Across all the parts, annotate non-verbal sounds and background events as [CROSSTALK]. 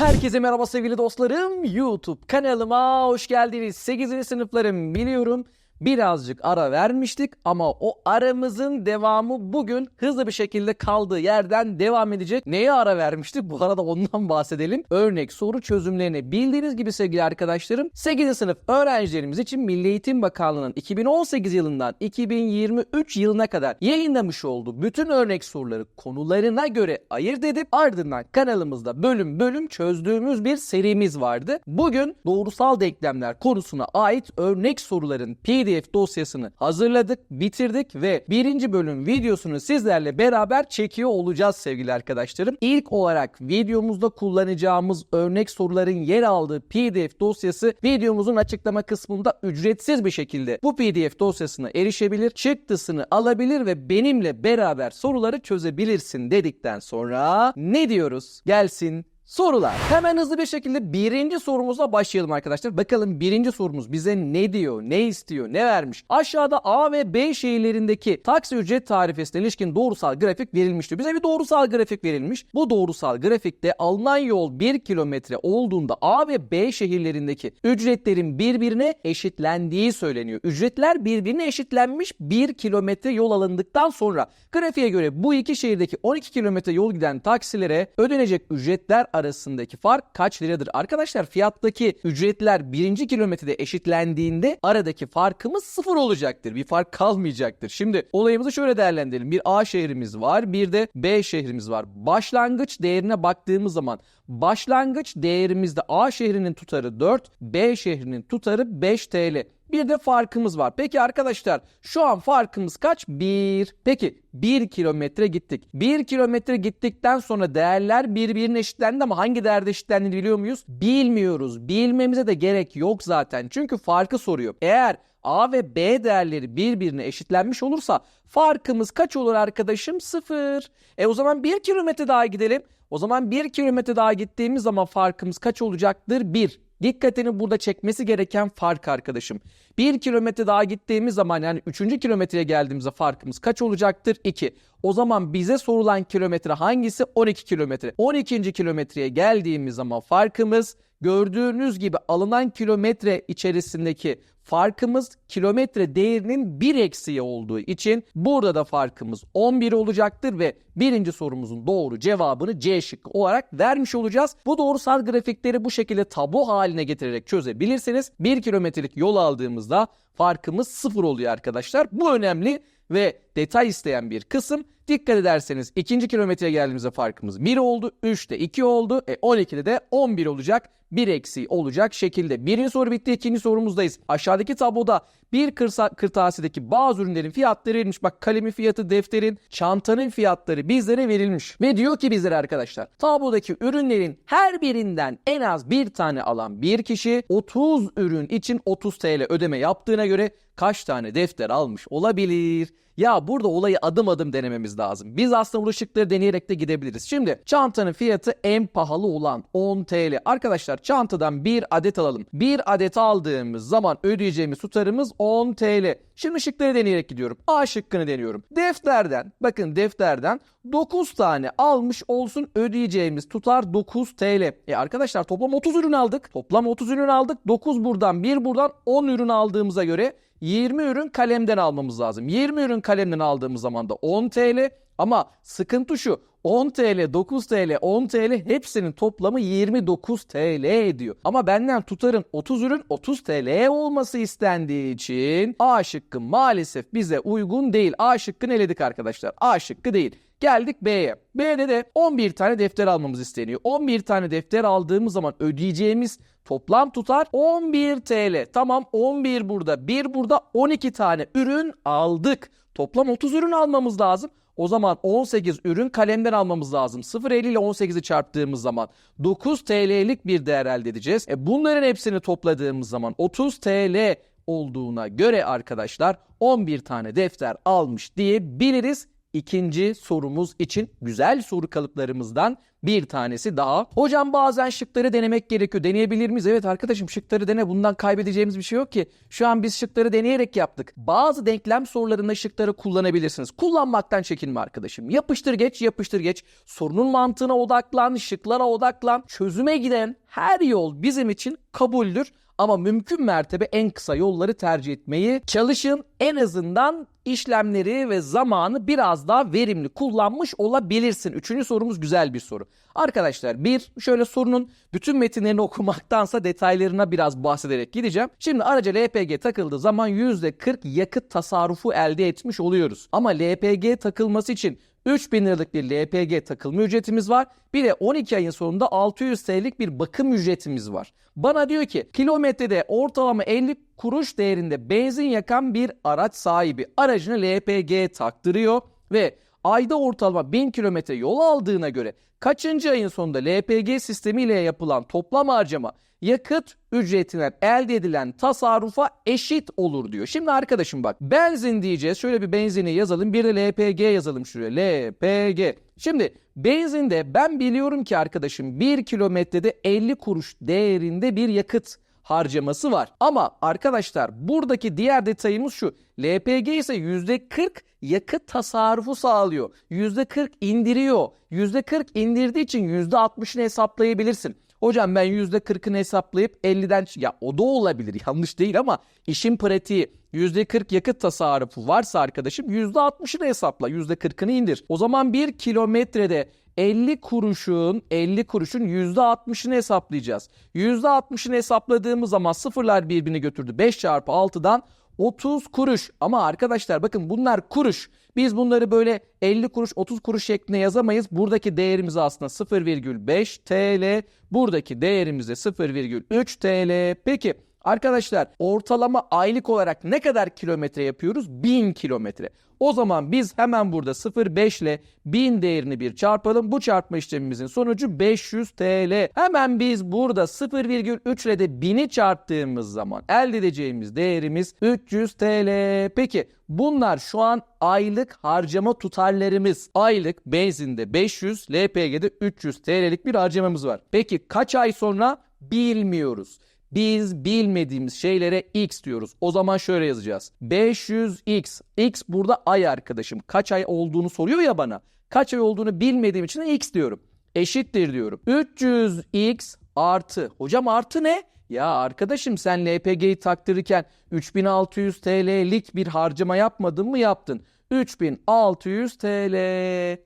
Herkese merhaba sevgili dostlarım. YouTube kanalıma hoş geldiniz. 8. sınıflarım biliyorum birazcık ara vermiştik ama o aramızın devamı bugün hızlı bir şekilde kaldığı yerden devam edecek. Neye ara vermiştik? Bu arada ondan bahsedelim. Örnek soru çözümlerini bildiğiniz gibi sevgili arkadaşlarım 8. sınıf öğrencilerimiz için Milli Eğitim Bakanlığı'nın 2018 yılından 2023 yılına kadar yayınlamış olduğu bütün örnek soruları konularına göre ayırt edip ardından kanalımızda bölüm bölüm çözdüğümüz bir serimiz vardı. Bugün doğrusal denklemler konusuna ait örnek soruların PDF dosyasını hazırladık, bitirdik ve birinci bölüm videosunu sizlerle beraber çekiyor olacağız sevgili arkadaşlarım. İlk olarak videomuzda kullanacağımız örnek soruların yer aldığı PDF dosyası videomuzun açıklama kısmında ücretsiz bir şekilde bu PDF dosyasına erişebilir, çıktısını alabilir ve benimle beraber soruları çözebilirsin dedikten sonra ne diyoruz? Gelsin Sorular. Hemen hızlı bir şekilde birinci sorumuza başlayalım arkadaşlar. Bakalım birinci sorumuz bize ne diyor, ne istiyor, ne vermiş? Aşağıda A ve B şehirlerindeki taksi ücret tarifesine ilişkin doğrusal grafik verilmiştir. Bize bir doğrusal grafik verilmiş. Bu doğrusal grafikte alınan yol 1 kilometre olduğunda A ve B şehirlerindeki ücretlerin birbirine eşitlendiği söyleniyor. Ücretler birbirine eşitlenmiş 1 kilometre yol alındıktan sonra grafiğe göre bu iki şehirdeki 12 kilometre yol giden taksilere ödenecek ücretler arasındaki fark kaç liradır? Arkadaşlar fiyattaki ücretler birinci kilometrede eşitlendiğinde aradaki farkımız sıfır olacaktır. Bir fark kalmayacaktır. Şimdi olayımızı şöyle değerlendirelim. Bir A şehrimiz var bir de B şehrimiz var. Başlangıç değerine baktığımız zaman başlangıç değerimizde A şehrinin tutarı 4, B şehrinin tutarı 5 TL. Bir de farkımız var. Peki arkadaşlar şu an farkımız kaç? 1. Peki 1 kilometre gittik. 1 kilometre gittikten sonra değerler birbirine eşitlendi ama hangi değerde eşitlendiğini biliyor muyuz? Bilmiyoruz. Bilmemize de gerek yok zaten. Çünkü farkı soruyor. Eğer A ve B değerleri birbirine eşitlenmiş olursa farkımız kaç olur arkadaşım? 0. E o zaman 1 kilometre daha gidelim. O zaman 1 kilometre daha gittiğimiz zaman farkımız kaç olacaktır? 1. Dikkatini burada çekmesi gereken fark arkadaşım. 1 kilometre daha gittiğimiz zaman yani 3. kilometreye geldiğimizde farkımız kaç olacaktır? 2. O zaman bize sorulan kilometre hangisi? 12 kilometre. 12. kilometreye geldiğimiz zaman farkımız gördüğünüz gibi alınan kilometre içerisindeki farkımız kilometre değerinin 1 eksiği olduğu için burada da farkımız 11 olacaktır ve birinci sorumuzun doğru cevabını C şıkkı olarak vermiş olacağız. Bu doğrusal grafikleri bu şekilde tablo haline getirerek çözebilirsiniz. 1 kilometrelik yol aldığımızda farkımız 0 oluyor arkadaşlar. Bu önemli ve detay isteyen bir kısım. Dikkat ederseniz ikinci kilometreye geldiğimizde farkımız 1 oldu. 3'te 2 oldu. E 12'de de 11 olacak. Bir eksiği olacak şekilde. Birinci soru bitti. ikinci sorumuzdayız. Aşağıdaki tabloda bir kırsa, kırtasiyedeki bazı ürünlerin fiyatları verilmiş. Bak kalemi fiyatı, defterin, çantanın fiyatları bizlere verilmiş. Ve diyor ki bizlere arkadaşlar tablodaki ürünlerin her birinden en az bir tane alan bir kişi 30 ürün için 30 TL ödeme yaptığına göre kaç tane defter almış olabilir? Ya burada olayı adım adım denememiz lazım. Biz aslında bu ışıkları deneyerek de gidebiliriz. Şimdi çantanın fiyatı en pahalı olan 10 TL. Arkadaşlar çantadan bir adet alalım. Bir adet aldığımız zaman ödeyeceğimiz tutarımız 10 TL. Şimdi ışıkları deneyerek gidiyorum. A şıkkını deniyorum. Defterden bakın defterden 9 tane almış olsun ödeyeceğimiz tutar 9 TL. E arkadaşlar toplam 30 ürün aldık. Toplam 30 ürün aldık. 9 buradan 1 buradan 10 ürün aldığımıza göre 20 ürün kalemden almamız lazım. 20 ürün kalemden aldığımız zaman da 10 TL ama sıkıntı şu 10 TL, 9 TL, 10 TL hepsinin toplamı 29 TL ediyor. Ama benden tutarın 30 ürün 30 TL olması istendiği için A şıkkı maalesef bize uygun değil. A şıkkını eledik arkadaşlar. A şıkkı değil. Geldik B'ye. B'de de 11 tane defter almamız isteniyor. 11 tane defter aldığımız zaman ödeyeceğimiz toplam tutar 11 TL. Tamam 11 burada, 1 burada 12 tane ürün aldık. Toplam 30 ürün almamız lazım. O zaman 18 ürün kalemden almamız lazım. 0.50 ile 18'i çarptığımız zaman 9 TL'lik bir değer elde edeceğiz. E bunların hepsini topladığımız zaman 30 TL olduğuna göre arkadaşlar 11 tane defter almış diyebiliriz. İkinci sorumuz için güzel soru kalıplarımızdan bir tanesi daha. Hocam bazen şıkları denemek gerekiyor. Deneyebilir miyiz? Evet arkadaşım şıkları dene. Bundan kaybedeceğimiz bir şey yok ki. Şu an biz şıkları deneyerek yaptık. Bazı denklem sorularında şıkları kullanabilirsiniz. Kullanmaktan çekinme arkadaşım. Yapıştır geç, yapıştır geç. Sorunun mantığına odaklan, şıklara odaklan. Çözüme giden her yol bizim için kabuldür. Ama mümkün mertebe en kısa yolları tercih etmeyi çalışın. En azından işlemleri ve zamanı biraz daha verimli kullanmış olabilirsin. Üçüncü sorumuz güzel bir soru. Arkadaşlar bir şöyle sorunun bütün metinlerini okumaktansa detaylarına biraz bahsederek gideceğim. Şimdi araca LPG takıldığı zaman %40 yakıt tasarrufu elde etmiş oluyoruz. Ama LPG takılması için 3000 liralık bir LPG takılma ücretimiz var. Bir de 12 ayın sonunda 600 TL'lik bir bakım ücretimiz var. Bana diyor ki kilometrede ortalama 50 kuruş değerinde benzin yakan bir araç sahibi aracını LPG taktırıyor ve ayda ortalama 1000 kilometre yol aldığına göre kaçıncı ayın sonunda LPG sistemiyle yapılan toplam harcama yakıt ücretinden elde edilen tasarrufa eşit olur diyor. Şimdi arkadaşım bak benzin diyeceğiz. Şöyle bir benzini yazalım. Bir de LPG yazalım şuraya. LPG. Şimdi benzinde ben biliyorum ki arkadaşım 1 kilometrede 50 kuruş değerinde bir yakıt harcaması var. Ama arkadaşlar buradaki diğer detayımız şu. LPG ise %40 yakıt tasarrufu sağlıyor. %40 indiriyor. %40 indirdiği için %60'ını hesaplayabilirsin. Hocam ben %40'ını hesaplayıp 50'den ya o da olabilir [LAUGHS] yanlış değil ama işin pratiği %40 yakıt tasarrufu varsa arkadaşım %60'ını hesapla %40'ını indir. O zaman 1 kilometrede 50 kuruşun 50 kuruşun %60'ını hesaplayacağız. %60'ını hesapladığımız zaman sıfırlar birbirini götürdü. 5 çarpı 6'dan 30 kuruş. Ama arkadaşlar bakın bunlar kuruş. Biz bunları böyle 50 kuruş 30 kuruş şeklinde yazamayız. Buradaki değerimiz aslında 0,5 TL. Buradaki değerimiz de 0,3 TL. Peki Arkadaşlar ortalama aylık olarak ne kadar kilometre yapıyoruz? 1000 kilometre. O zaman biz hemen burada 0,5 ile 1000 değerini bir çarpalım. Bu çarpma işlemimizin sonucu 500 TL. Hemen biz burada 0,3 ile de 1000'i çarptığımız zaman elde edeceğimiz değerimiz 300 TL. Peki bunlar şu an aylık harcama tutarlarımız. Aylık benzinde 500, LPG'de 300 TL'lik bir harcamamız var. Peki kaç ay sonra? Bilmiyoruz. Biz bilmediğimiz şeylere x diyoruz. O zaman şöyle yazacağız. 500x. X burada ay arkadaşım. Kaç ay olduğunu soruyor ya bana. Kaç ay olduğunu bilmediğim için x diyorum. Eşittir diyorum. 300x artı. Hocam artı ne? Ya arkadaşım sen LPG'yi taktırırken 3600 TL'lik bir harcama yapmadın mı yaptın. 3600 TL.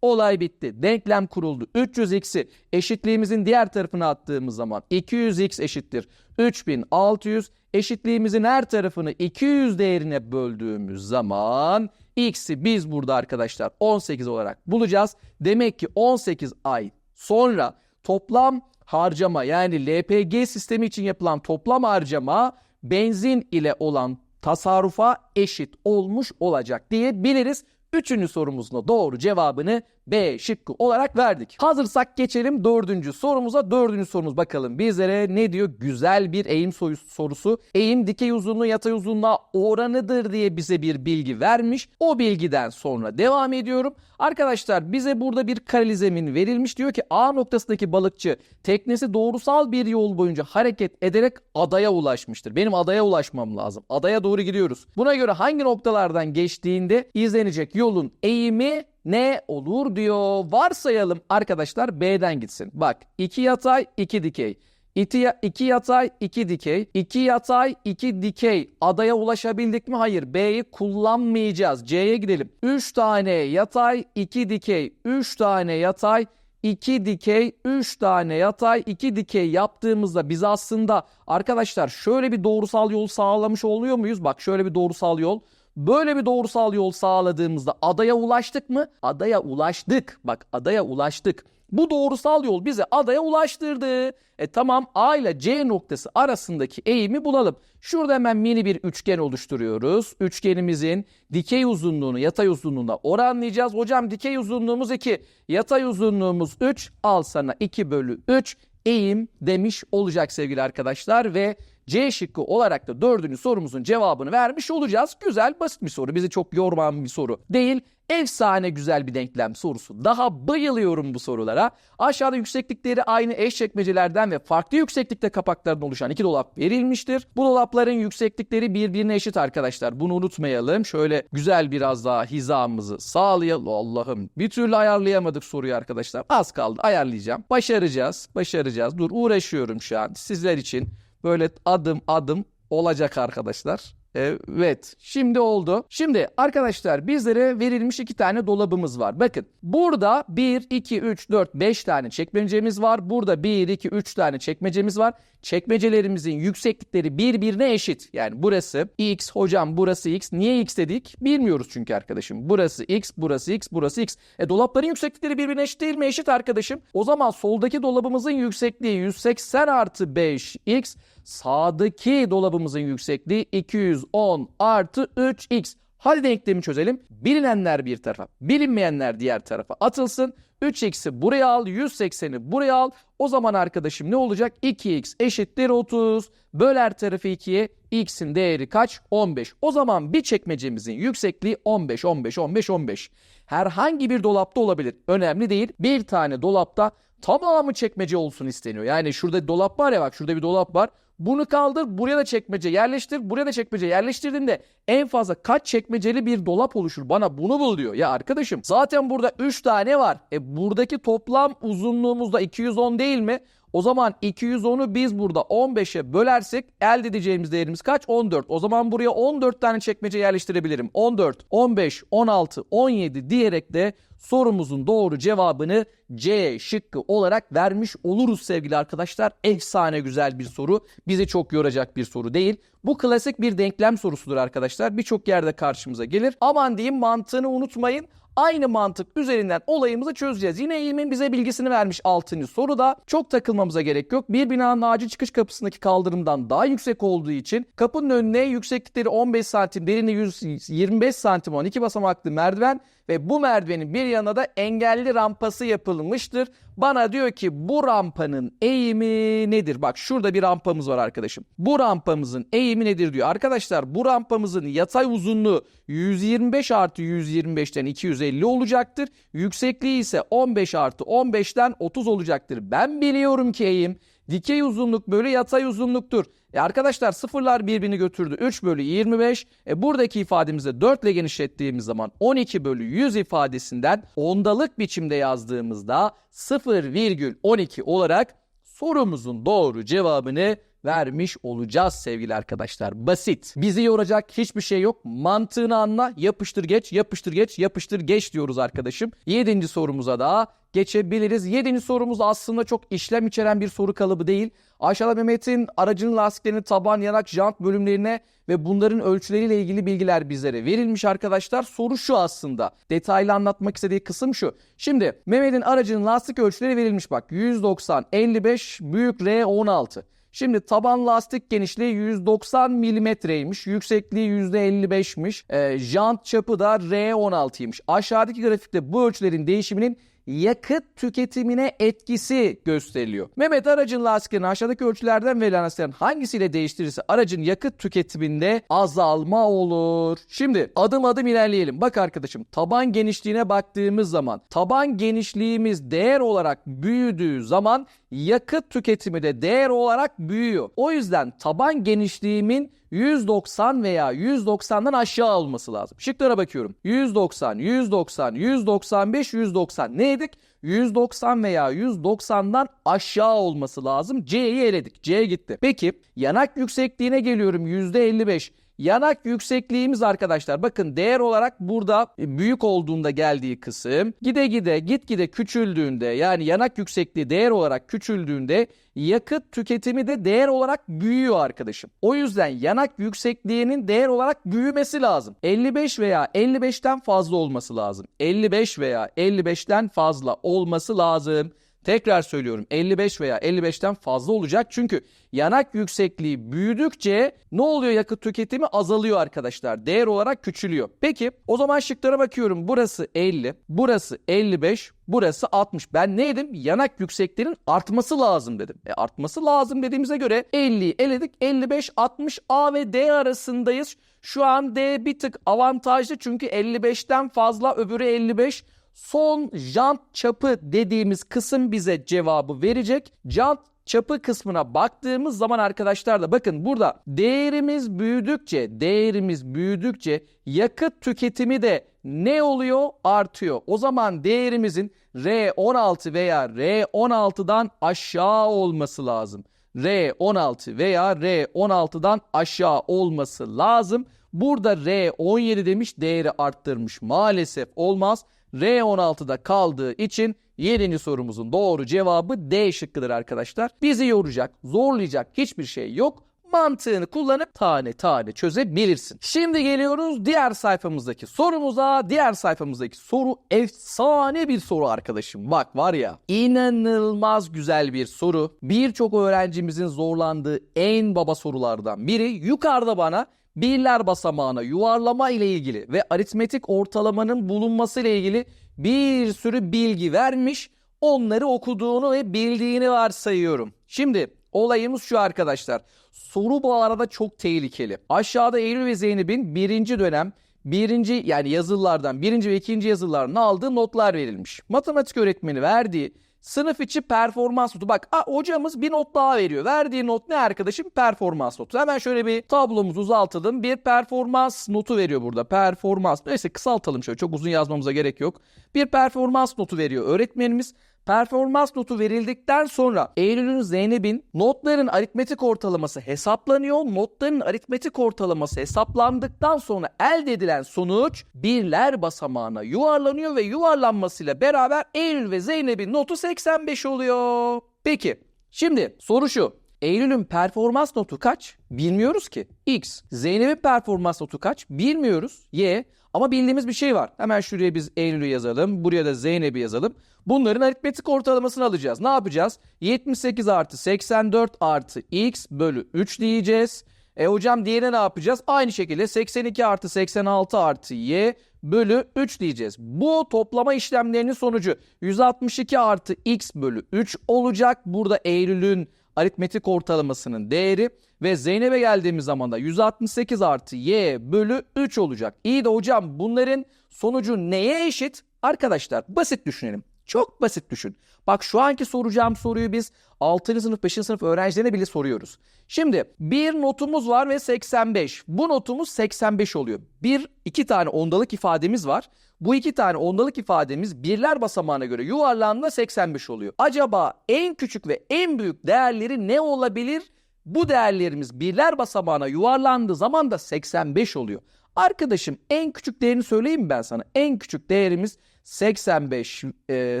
Olay bitti. Denklem kuruldu. 300x'i eşitliğimizin diğer tarafına attığımız zaman 200x eşittir. 3600 eşitliğimizin her tarafını 200 değerine böldüğümüz zaman x'i biz burada arkadaşlar 18 olarak bulacağız. Demek ki 18 ay sonra toplam harcama yani LPG sistemi için yapılan toplam harcama benzin ile olan tasarrufa eşit olmuş olacak diyebiliriz. Üçüncü sorumuzun doğru cevabını B şıkkı olarak verdik. Hazırsak geçelim dördüncü sorumuza. Dördüncü sorumuz bakalım bizlere ne diyor? Güzel bir eğim sorusu. Eğim dikey uzunluğu yatay uzunluğa oranıdır diye bize bir bilgi vermiş. O bilgiden sonra devam ediyorum. Arkadaşlar bize burada bir kareli zemin verilmiş. Diyor ki A noktasındaki balıkçı teknesi doğrusal bir yol boyunca hareket ederek adaya ulaşmıştır. Benim adaya ulaşmam lazım. Adaya doğru gidiyoruz. Buna göre hangi noktalardan geçtiğinde izlenecek yolun eğimi ne olur diyor. Varsayalım arkadaşlar B'den gitsin. Bak 2 yatay 2 dikey. 2 yatay 2 dikey. 2 yatay 2 dikey. Adaya ulaşabildik mi? Hayır. B'yi kullanmayacağız. C'ye gidelim. 3 tane yatay 2 dikey. 3 tane yatay 2 dikey, 3 tane yatay, 2 dikey yaptığımızda biz aslında arkadaşlar şöyle bir doğrusal yol sağlamış oluyor muyuz? Bak şöyle bir doğrusal yol. Böyle bir doğrusal yol sağladığımızda adaya ulaştık mı? Adaya ulaştık. Bak adaya ulaştık. Bu doğrusal yol bizi adaya ulaştırdı. E tamam A ile C noktası arasındaki eğimi bulalım. Şurada hemen mini bir üçgen oluşturuyoruz. Üçgenimizin dikey uzunluğunu yatay uzunluğuna oranlayacağız. Hocam dikey uzunluğumuz 2, yatay uzunluğumuz 3. Al sana 2 bölü 3 eğim demiş olacak sevgili arkadaşlar ve C şıkkı olarak da dördüncü sorumuzun cevabını vermiş olacağız. Güzel basit bir soru. Bizi çok yormayan bir soru değil. Efsane güzel bir denklem sorusu. Daha bayılıyorum bu sorulara. Aşağıda yükseklikleri aynı eş çekmecelerden ve farklı yükseklikte kapaklardan oluşan iki dolap verilmiştir. Bu dolapların yükseklikleri birbirine eşit arkadaşlar. Bunu unutmayalım. Şöyle güzel biraz daha hizamızı sağlayalım. Allah'ım bir türlü ayarlayamadık soruyu arkadaşlar. Az kaldı ayarlayacağım. Başaracağız. Başaracağız. Dur uğraşıyorum şu an sizler için. Böyle adım adım olacak arkadaşlar. Evet. Şimdi oldu. Şimdi arkadaşlar bizlere verilmiş iki tane dolabımız var. Bakın burada 1, 2, 3, 4, 5 tane çekmecemiz var. Burada 1, 2, 3 tane çekmecemiz var. Çekmecelerimizin yükseklikleri birbirine eşit. Yani burası x, hocam burası x. Niye x dedik? Bilmiyoruz çünkü arkadaşım. Burası x, burası x, burası x. E dolapların yükseklikleri birbirine eşit değil mi? Eşit arkadaşım. O zaman soldaki dolabımızın yüksekliği 180 artı 5x. Sağdaki dolabımızın yüksekliği 210 artı 3x. Hadi denklemi çözelim. Bilinenler bir tarafa, bilinmeyenler diğer tarafa atılsın. 3x'i buraya al, 180'i buraya al. O zaman arkadaşım ne olacak? 2x eşittir 30. Böl her tarafı 2'ye. x'in değeri kaç? 15. O zaman bir çekmecemizin yüksekliği 15, 15, 15, 15. Herhangi bir dolapta olabilir. Önemli değil. Bir tane dolapta tamamı çekmece olsun isteniyor. Yani şurada dolap var ya bak şurada bir dolap var. Bunu kaldır buraya da çekmece yerleştir buraya da çekmece yerleştirdiğinde en fazla kaç çekmeceli bir dolap oluşur bana bunu bul diyor. Ya arkadaşım zaten burada 3 tane var. E buradaki toplam uzunluğumuz da 210 değil mi? O zaman 210'u biz burada 15'e bölersek elde edeceğimiz değerimiz kaç? 14. O zaman buraya 14 tane çekmece yerleştirebilirim. 14, 15, 16, 17 diyerek de sorumuzun doğru cevabını C şıkkı olarak vermiş oluruz sevgili arkadaşlar. Efsane güzel bir soru. Bizi çok yoracak bir soru değil. Bu klasik bir denklem sorusudur arkadaşlar. Birçok yerde karşımıza gelir. Aman diyeyim mantığını unutmayın. Aynı mantık üzerinden olayımızı çözeceğiz. Yine eğimin bize bilgisini vermiş 6. soruda. Çok takılmamıza gerek yok. Bir binanın acil çıkış kapısındaki kaldırımdan daha yüksek olduğu için kapının önüne yükseklikleri 15 santim, derinliği 125 santim olan iki basamaklı merdiven ve bu merdivenin bir yanına da engelli rampası yapılmıştır. Bana diyor ki bu rampanın eğimi nedir? Bak şurada bir rampamız var arkadaşım. Bu rampamızın eğimi nedir diyor. Arkadaşlar bu rampamızın yatay uzunluğu 125 artı 125'ten 250 olacaktır. Yüksekliği ise 15 artı 15'ten 30 olacaktır. Ben biliyorum ki eğim dikey uzunluk bölü yatay uzunluktur. E arkadaşlar sıfırlar birbirini götürdü. 3 bölü 25. E buradaki ifademizi 4 ile genişlettiğimiz zaman 12 bölü 100 ifadesinden ondalık biçimde yazdığımızda 0,12 olarak sorumuzun doğru cevabını vermiş olacağız sevgili arkadaşlar. Basit. Bizi yoracak hiçbir şey yok. Mantığını anla. Yapıştır geç, yapıştır geç, yapıştır geç diyoruz arkadaşım. Yedinci sorumuza da geçebiliriz. Yedinci sorumuz aslında çok işlem içeren bir soru kalıbı değil. Aşağıda Mehmet'in aracının lastiklerinin taban, yanak, jant bölümlerine ve bunların ölçüleriyle ilgili bilgiler bizlere verilmiş arkadaşlar. Soru şu aslında. Detaylı anlatmak istediği kısım şu. Şimdi Mehmet'in aracının lastik ölçüleri verilmiş bak. 190, 55, büyük R 16. Şimdi taban lastik genişliği 190 milimetreymiş. Yüksekliği %55'miş. E, jant çapı da R16'ymış. Aşağıdaki grafikte bu ölçülerin değişiminin yakıt tüketimine etkisi gösteriliyor. Mehmet aracın lastiklerini aşağıdaki ölçülerden verilen lastiklerin hangisiyle değiştirirse aracın yakıt tüketiminde azalma olur. Şimdi adım adım ilerleyelim. Bak arkadaşım taban genişliğine baktığımız zaman taban genişliğimiz değer olarak büyüdüğü zaman yakıt tüketimi de değer olarak büyüyor. O yüzden taban genişliğimin 190 veya 190'dan aşağı olması lazım. Şıklara bakıyorum. 190, 190, 195, 190. Ne dedik? 190 veya 190'dan aşağı olması lazım. C'yi eledik. C gitti. Peki yanak yüksekliğine geliyorum %55. Yanak yüksekliğimiz arkadaşlar bakın değer olarak burada büyük olduğunda geldiği kısım gide gide git gide küçüldüğünde yani yanak yüksekliği değer olarak küçüldüğünde yakıt tüketimi de değer olarak büyüyor arkadaşım. O yüzden yanak yüksekliğinin değer olarak büyümesi lazım. 55 veya 55'ten fazla olması lazım. 55 veya 55'ten fazla olması lazım. Tekrar söylüyorum 55 veya 55'ten fazla olacak. Çünkü yanak yüksekliği büyüdükçe ne oluyor yakıt tüketimi azalıyor arkadaşlar. Değer olarak küçülüyor. Peki o zaman şıklara bakıyorum. Burası 50, burası 55, burası 60. Ben ne dedim? Yanak yüksekliğinin artması lazım dedim. E artması lazım dediğimize göre 50'yi eledik. 55, 60 A ve D arasındayız. Şu an D bir tık avantajlı çünkü 55'ten fazla öbürü 55. Son jant çapı dediğimiz kısım bize cevabı verecek. Jant çapı kısmına baktığımız zaman arkadaşlar da bakın burada değerimiz büyüdükçe, değerimiz büyüdükçe yakıt tüketimi de ne oluyor? Artıyor. O zaman değerimizin R16 veya R16'dan aşağı olması lazım. R16 veya R16'dan aşağı olması lazım. Burada R17 demiş değeri arttırmış. Maalesef olmaz. R16'da kaldığı için 7. sorumuzun doğru cevabı D şıkkıdır arkadaşlar. Bizi yoracak, zorlayacak hiçbir şey yok. Mantığını kullanıp tane tane çözebilirsin. Şimdi geliyoruz diğer sayfamızdaki sorumuza. Diğer sayfamızdaki soru efsane bir soru arkadaşım. Bak var ya inanılmaz güzel bir soru. Birçok öğrencimizin zorlandığı en baba sorulardan biri. Yukarıda bana birler basamağına yuvarlama ile ilgili ve aritmetik ortalamanın bulunması ile ilgili bir sürü bilgi vermiş. Onları okuduğunu ve bildiğini varsayıyorum. Şimdi olayımız şu arkadaşlar. Soru bu arada çok tehlikeli. Aşağıda Eylül ve Zeynep'in birinci dönem birinci yani yazılılardan birinci ve ikinci yazılarına aldığı notlar verilmiş. Matematik öğretmeni verdiği Sınıf içi performans notu. Bak a, hocamız bir not daha veriyor. Verdiği not ne arkadaşım? Performans notu. Hemen şöyle bir tablomuzu uzaltalım. Bir performans notu veriyor burada. Performans. Neyse kısaltalım şöyle. Çok uzun yazmamıza gerek yok. Bir performans notu veriyor öğretmenimiz. Performans notu verildikten sonra Eylül'ün Zeynep'in notların aritmetik ortalaması hesaplanıyor. Notların aritmetik ortalaması hesaplandıktan sonra elde edilen sonuç birler basamağına yuvarlanıyor ve yuvarlanmasıyla beraber Eylül ve Zeynep'in notu 85 oluyor. Peki şimdi soru şu. Eylül'ün performans notu kaç? Bilmiyoruz ki. X. Zeynep'in performans notu kaç? Bilmiyoruz. Y. Ama bildiğimiz bir şey var. Hemen şuraya biz Eylül'ü yazalım. Buraya da Zeynep'i yazalım. Bunların aritmetik ortalamasını alacağız. Ne yapacağız? 78 artı 84 artı x bölü 3 diyeceğiz. E hocam diğerine ne yapacağız? Aynı şekilde 82 artı 86 artı y bölü 3 diyeceğiz. Bu toplama işlemlerinin sonucu 162 artı x bölü 3 olacak. Burada Eylül'ün aritmetik ortalamasının değeri ve Zeynep'e geldiğimiz zaman da 168 artı y bölü 3 olacak. İyi de hocam bunların sonucu neye eşit? Arkadaşlar basit düşünelim. Çok basit düşün. Bak şu anki soracağım soruyu biz 6. sınıf 5. sınıf öğrencilerine bile soruyoruz. Şimdi bir notumuz var ve 85. Bu notumuz 85 oluyor. Bir iki tane ondalık ifademiz var. Bu iki tane ondalık ifademiz birler basamağına göre yuvarlandığında 85 oluyor. Acaba en küçük ve en büyük değerleri ne olabilir? Bu değerlerimiz birler basamağına yuvarlandığı zaman da 85 oluyor. Arkadaşım en küçük değerini söyleyeyim mi ben sana? En küçük değerimiz 85 e,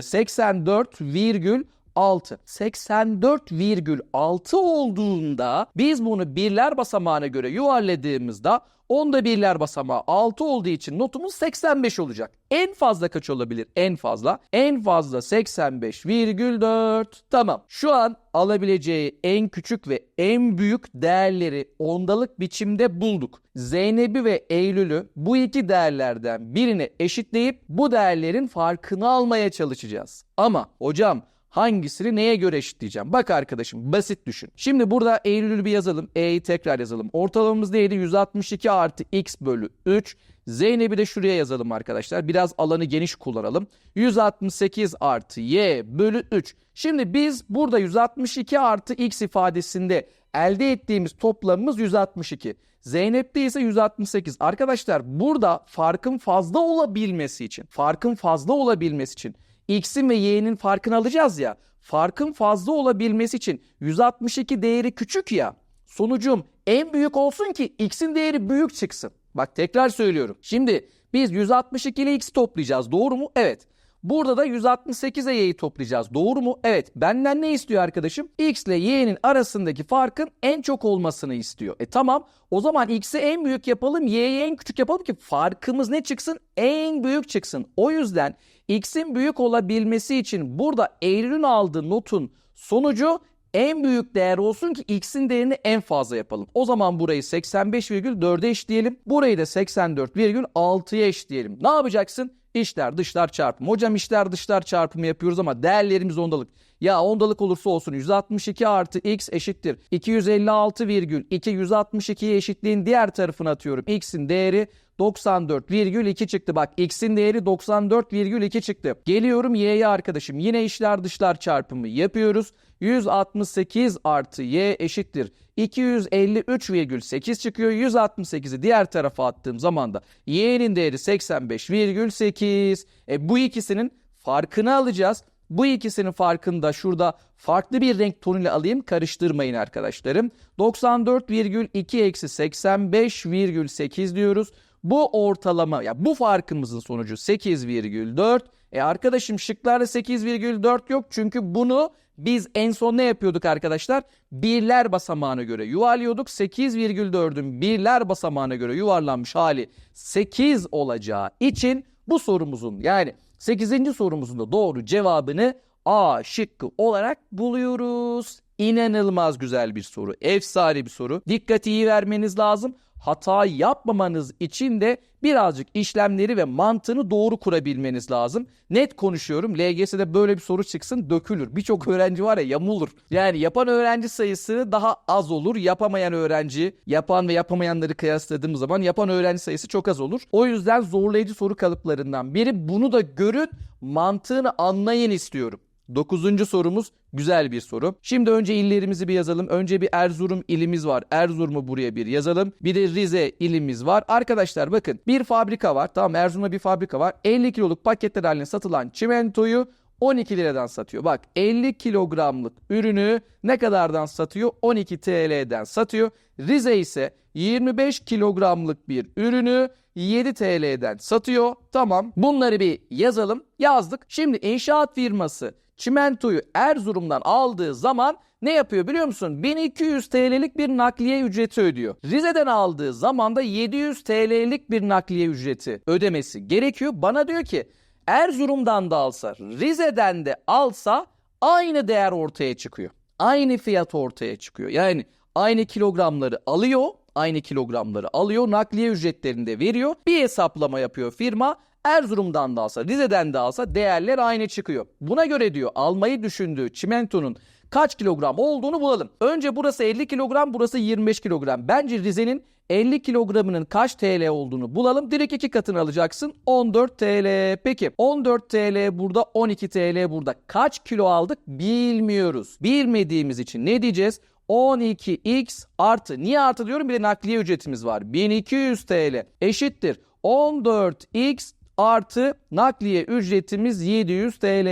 84,6 84,6 olduğunda biz bunu birler basamağına göre yuvarladığımızda onda birler basamağı 6 olduğu için notumuz 85 olacak. En fazla kaç olabilir? En fazla. En fazla 85,4. Tamam. Şu an alabileceği en küçük ve en büyük değerleri ondalık biçimde bulduk. Zeynep'i ve Eylül'ü bu iki değerlerden birine eşitleyip bu değerlerin farkını almaya çalışacağız. Ama hocam hangisini neye göre eşitleyeceğim? Bak arkadaşım basit düşün. Şimdi burada Eylül'ü bir yazalım. E'yi tekrar yazalım. Ortalamamız neydi? 162 artı x bölü 3. Zeynep'i de şuraya yazalım arkadaşlar. Biraz alanı geniş kullanalım. 168 artı y bölü 3. Şimdi biz burada 162 artı x ifadesinde elde ettiğimiz toplamımız 162. Zeynep'te ise 168. Arkadaşlar burada farkın fazla olabilmesi için, farkın fazla olabilmesi için x'in ve y'nin farkını alacağız ya. Farkın fazla olabilmesi için 162 değeri küçük ya. Sonucum en büyük olsun ki x'in değeri büyük çıksın. Bak tekrar söylüyorum. Şimdi biz 162 ile x toplayacağız. Doğru mu? Evet. Burada da 168'e y'yi toplayacağız. Doğru mu? Evet. Benden ne istiyor arkadaşım? X ile y'nin arasındaki farkın en çok olmasını istiyor. E tamam. O zaman x'i en büyük yapalım, y'yi en küçük yapalım ki farkımız ne çıksın? En büyük çıksın. O yüzden x'in büyük olabilmesi için burada Eylül'ün aldığı notun sonucu en büyük değer olsun ki x'in değerini en fazla yapalım. O zaman burayı 85,4'e eşleyelim. Burayı da 84,6'ya eşleyelim. Ne yapacaksın? İşler dışlar çarpımı. Hocam işler dışlar çarpımı yapıyoruz ama değerlerimiz ondalık. Ya ondalık olursa olsun 162 artı x eşittir. 256,2 162'ye eşitliğin diğer tarafına atıyorum. x'in değeri 94,2 çıktı. Bak x'in değeri 94,2 çıktı. Geliyorum y'ye arkadaşım. Yine işler dışlar çarpımı yapıyoruz. 168 artı y eşittir. 253,8 çıkıyor. 168'i diğer tarafa attığım zaman da y'nin değeri 85,8. E bu ikisinin farkını alacağız. Bu ikisinin farkını da şurada farklı bir renk tonuyla alayım karıştırmayın arkadaşlarım. 94,2 eksi 85,8 diyoruz. Bu ortalama ya bu farkımızın sonucu 8,4. E arkadaşım şıklarda 8,4 yok çünkü bunu biz en son ne yapıyorduk arkadaşlar? Birler basamağına göre yuvarlıyorduk. 8,4'ün birler basamağına göre yuvarlanmış hali 8 olacağı için bu sorumuzun yani 8. sorumuzun da doğru cevabını A şıkkı olarak buluyoruz. İnanılmaz güzel bir soru. Efsane bir soru. Dikkati iyi vermeniz lazım. Hata yapmamanız için de birazcık işlemleri ve mantığını doğru kurabilmeniz lazım. Net konuşuyorum. LGS'de böyle bir soru çıksın dökülür. Birçok öğrenci var ya yamulur. Yani yapan öğrenci sayısı daha az olur. Yapamayan öğrenci, yapan ve yapamayanları kıyasladığımız zaman yapan öğrenci sayısı çok az olur. O yüzden zorlayıcı soru kalıplarından biri. Bunu da görün, mantığını anlayın istiyorum. Dokuzuncu sorumuz güzel bir soru. Şimdi önce illerimizi bir yazalım. Önce bir Erzurum ilimiz var. Erzurum'u buraya bir yazalım. Bir de Rize ilimiz var. Arkadaşlar bakın bir fabrika var. Tamam Erzurum'da bir fabrika var. 50 kiloluk paketler haline satılan çimentoyu 12 liradan satıyor. Bak 50 kilogramlık ürünü ne kadardan satıyor? 12 TL'den satıyor. Rize ise 25 kilogramlık bir ürünü 7 TL'den satıyor. Tamam bunları bir yazalım. Yazdık. Şimdi inşaat firması çimentoyu Erzurum'dan aldığı zaman ne yapıyor biliyor musun? 1200 TL'lik bir nakliye ücreti ödüyor. Rize'den aldığı zaman da 700 TL'lik bir nakliye ücreti ödemesi gerekiyor. Bana diyor ki Erzurum'dan da alsa, Rize'den de alsa aynı değer ortaya çıkıyor. Aynı fiyat ortaya çıkıyor. Yani aynı kilogramları alıyor, aynı kilogramları alıyor, nakliye ücretlerini de veriyor. Bir hesaplama yapıyor firma. Erzurum'dan da alsa, Rize'den de alsa değerler aynı çıkıyor. Buna göre diyor almayı düşündüğü çimentonun kaç kilogram olduğunu bulalım. Önce burası 50 kilogram, burası 25 kilogram. Bence Rize'nin 50 kilogramının kaç TL olduğunu bulalım. Direkt iki katını alacaksın. 14 TL. Peki 14 TL burada 12 TL burada. Kaç kilo aldık bilmiyoruz. Bilmediğimiz için ne diyeceğiz? 12x artı. Niye artı diyorum? Bir de nakliye ücretimiz var. 1200 TL eşittir. 14x artı nakliye ücretimiz 700 TL.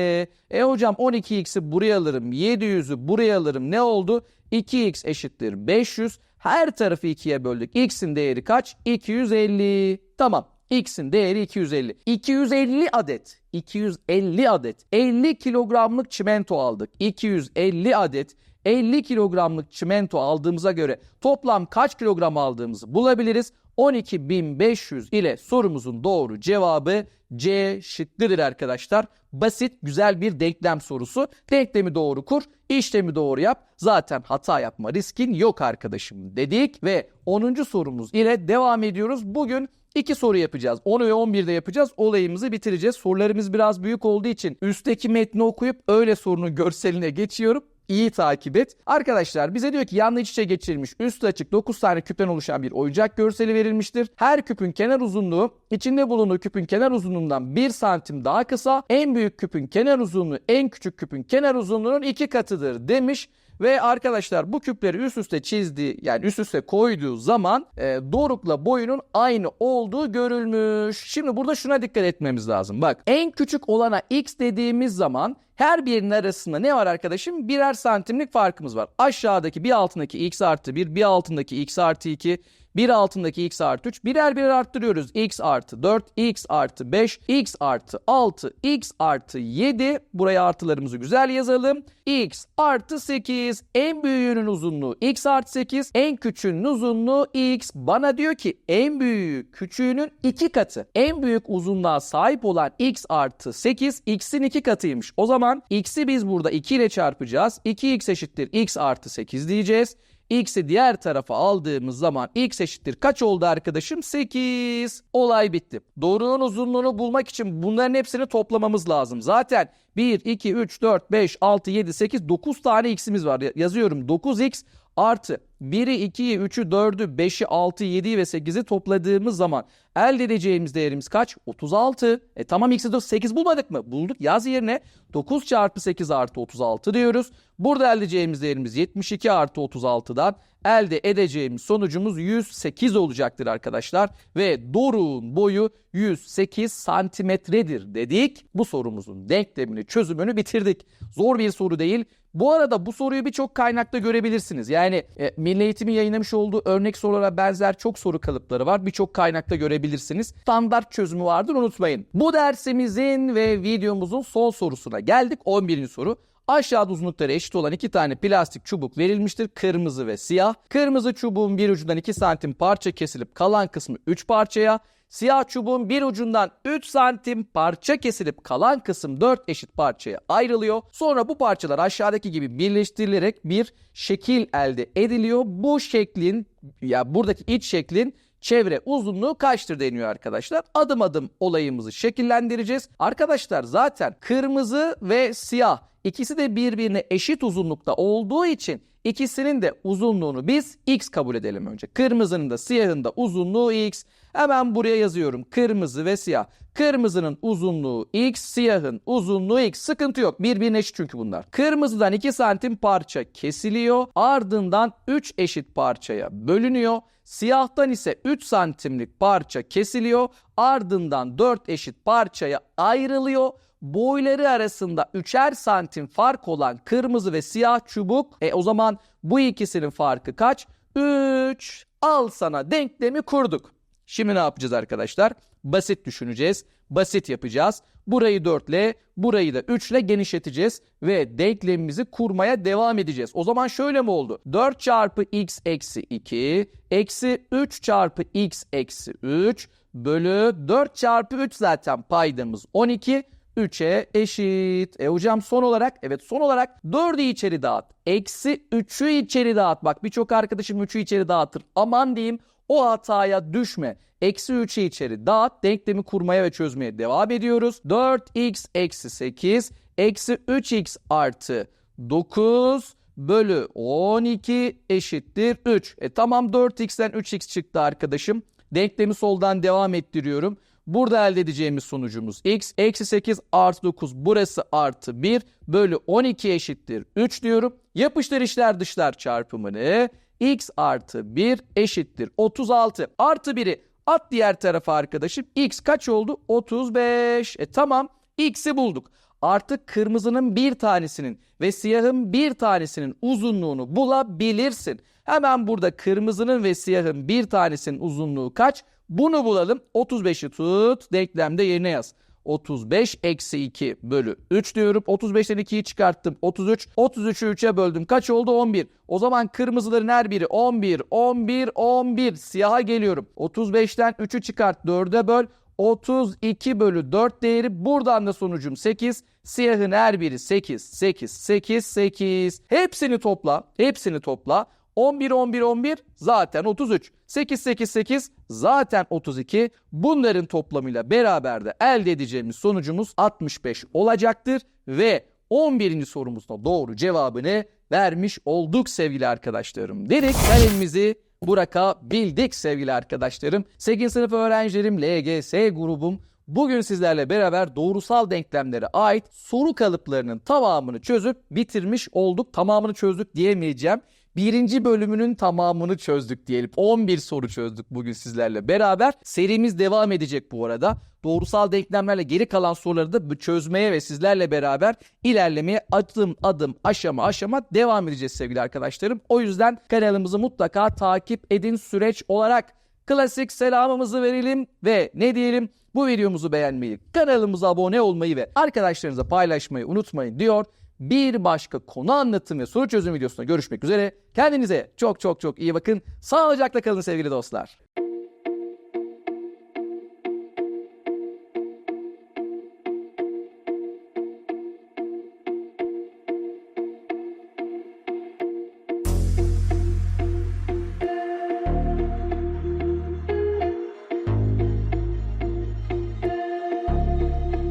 E hocam 12x'i buraya alırım, 700'ü buraya alırım. Ne oldu? 2x eşittir 500. Her tarafı 2'ye böldük. X'in değeri kaç? 250. Tamam. X'in değeri 250. 250 adet. 250 adet. 50 kilogramlık çimento aldık. 250 adet 50 kilogramlık çimento aldığımıza göre toplam kaç kilogram aldığımızı bulabiliriz. 12.500 ile sorumuzun doğru cevabı C şıkkıdır arkadaşlar. Basit güzel bir denklem sorusu. Denklemi doğru kur, işlemi doğru yap. Zaten hata yapma riskin yok arkadaşım dedik ve 10. sorumuz ile devam ediyoruz. Bugün İki soru yapacağız. 10 ve 11'de yapacağız. Olayımızı bitireceğiz. Sorularımız biraz büyük olduğu için üstteki metni okuyup öyle sorunun görseline geçiyorum iyi takip et. Arkadaşlar bize diyor ki yanlı iç içe geçirilmiş üstü açık 9 tane küpten oluşan bir oyuncak görseli verilmiştir. Her küpün kenar uzunluğu içinde bulunduğu küpün kenar uzunluğundan 1 santim daha kısa. En büyük küpün kenar uzunluğu en küçük küpün kenar uzunluğunun iki katıdır demiş. Ve arkadaşlar bu küpleri üst üste çizdiği yani üst üste koyduğu zaman e, dorukla boyunun aynı olduğu görülmüş. Şimdi burada şuna dikkat etmemiz lazım. Bak en küçük olana x dediğimiz zaman her birinin arasında ne var arkadaşım? Birer santimlik farkımız var. Aşağıdaki bir altındaki x artı 1, bir altındaki x artı 2, Bir altındaki x artı 3 birer birer arttırıyoruz. x artı 4, x artı 5, x artı 6, x artı 7. Buraya artılarımızı güzel yazalım. x artı 8. En büyüğünün uzunluğu x artı 8. En küçüğünün uzunluğu x. Bana diyor ki en büyüğü küçüğünün 2 katı. En büyük uzunluğa sahip olan x artı 8 x'in 2 katıymış. O zaman x'i biz burada 2 ile çarpacağız. 2x eşittir x artı 8 diyeceğiz. X'i diğer tarafa aldığımız zaman x eşittir kaç oldu arkadaşım? 8. Olay bitti. Doğrunun uzunluğunu bulmak için bunların hepsini toplamamız lazım. Zaten 1, 2, 3, 4, 5, 6, 7, 8, 9 tane x'imiz var. Yazıyorum 9x artı 1'i, 2'yi, 3'ü, 4'ü, 5'i, 6'yı, 7'yi ve 8'i topladığımız zaman elde edeceğimiz değerimiz kaç? 36. E tamam x'i de 8 bulmadık mı? Bulduk. Yaz yerine 9 çarpı 8 artı 36 diyoruz. Burada elde edeceğimiz değerimiz 72 artı 36'dan elde edeceğimiz sonucumuz 108 olacaktır arkadaşlar. Ve doruğun boyu 108 santimetredir dedik. Bu sorumuzun denklemini çözümünü bitirdik. Zor bir soru değil. Bu arada bu soruyu birçok kaynakta görebilirsiniz. Yani e, Milli Eğitim'in yayınlamış olduğu örnek sorulara benzer çok soru kalıpları var. Birçok kaynakta görebilirsiniz. Standart çözümü vardır unutmayın. Bu dersimizin ve videomuzun son sorusuna geldik. 11. soru. Aşağıda uzunlukları eşit olan iki tane plastik çubuk verilmiştir. Kırmızı ve siyah. Kırmızı çubuğun bir ucundan 2 santim parça kesilip kalan kısmı 3 parçaya. Siyah çubuğun bir ucundan 3 santim parça kesilip kalan kısım 4 eşit parçaya ayrılıyor. Sonra bu parçalar aşağıdaki gibi birleştirilerek bir şekil elde ediliyor. Bu şeklin ya buradaki iç şeklin çevre uzunluğu kaçtır deniyor arkadaşlar. Adım adım olayımızı şekillendireceğiz. Arkadaşlar zaten kırmızı ve siyah ikisi de birbirine eşit uzunlukta olduğu için ikisinin de uzunluğunu biz x kabul edelim önce. Kırmızının da siyahın da uzunluğu x. Hemen buraya yazıyorum. Kırmızı ve siyah. Kırmızının uzunluğu x, siyahın uzunluğu x. Sıkıntı yok. Birbirine eşit çünkü bunlar. Kırmızıdan 2 santim parça kesiliyor. Ardından 3 eşit parçaya bölünüyor. Siyahtan ise 3 santimlik parça kesiliyor. Ardından 4 eşit parçaya ayrılıyor boyları arasında 3'er santim fark olan kırmızı ve siyah çubuk. E o zaman bu ikisinin farkı kaç? 3. Al sana denklemi kurduk. Şimdi ne yapacağız arkadaşlar? Basit düşüneceğiz. Basit yapacağız. Burayı 4 ile burayı da 3 ile genişleteceğiz ve denklemimizi kurmaya devam edeceğiz. O zaman şöyle mi oldu? 4 çarpı x eksi 2 eksi 3 çarpı x eksi 3 bölü 4 çarpı 3 zaten paydamız 12 3'e eşit. E hocam son olarak evet son olarak 4'ü içeri dağıt. Eksi 3'ü içeri dağıt. Bak birçok arkadaşım 3'ü içeri dağıtır. Aman diyeyim o hataya düşme. Eksi 3'ü içeri dağıt. Denklemi kurmaya ve çözmeye devam ediyoruz. 4x eksi 8 eksi 3x artı 9 bölü 12 eşittir 3. E tamam 4x'ten 3x çıktı arkadaşım. Denklemi soldan devam ettiriyorum. Burada elde edeceğimiz sonucumuz x. Eksi 8 artı 9 burası artı 1 bölü 12 eşittir 3 diyorum. Yapıştır işler dışlar çarpımını x artı 1 eşittir 36 artı 1'i at diğer tarafa arkadaşım. x kaç oldu? 35. E tamam x'i bulduk. Artık kırmızının bir tanesinin ve siyahın bir tanesinin uzunluğunu bulabilirsin. Hemen burada kırmızının ve siyahın bir tanesinin uzunluğu kaç? Bunu bulalım. 35'i tut. Denklemde yerine yaz. 35 eksi 2 bölü 3 diyorum. 35'ten 2'yi çıkarttım. 33. 33'ü 3'e böldüm. Kaç oldu? 11. O zaman kırmızıların her biri 11, 11, 11. Siyaha geliyorum. 35'ten 3'ü çıkart. 4'e böl. 32 bölü 4 değeri. Buradan da sonucum 8. Siyahın her biri 8, 8, 8, 8. Hepsini topla. Hepsini topla. 11, 11, 11 zaten 33. 8, 8, 8 zaten 32. Bunların toplamıyla beraber de elde edeceğimiz sonucumuz 65 olacaktır. Ve 11. sorumuzda doğru cevabını vermiş olduk sevgili arkadaşlarım. Dedik kalemimizi bırakabildik sevgili arkadaşlarım. 8. sınıf öğrencilerim LGS grubum Bugün sizlerle beraber doğrusal denklemlere ait soru kalıplarının tamamını çözüp bitirmiş olduk. Tamamını çözdük diyemeyeceğim. Birinci bölümünün tamamını çözdük diyelim. 11 soru çözdük bugün sizlerle beraber. Serimiz devam edecek bu arada. Doğrusal denklemlerle geri kalan soruları da çözmeye ve sizlerle beraber ilerlemeye adım adım aşama aşama devam edeceğiz sevgili arkadaşlarım. O yüzden kanalımızı mutlaka takip edin süreç olarak. Klasik selamımızı verelim ve ne diyelim? Bu videomuzu beğenmeyi, kanalımıza abone olmayı ve arkadaşlarınıza paylaşmayı unutmayın diyor. Bir başka konu anlatım ve soru çözüm videosunda görüşmek üzere. Kendinize çok çok çok iyi bakın. Sağlıcakla kalın sevgili dostlar.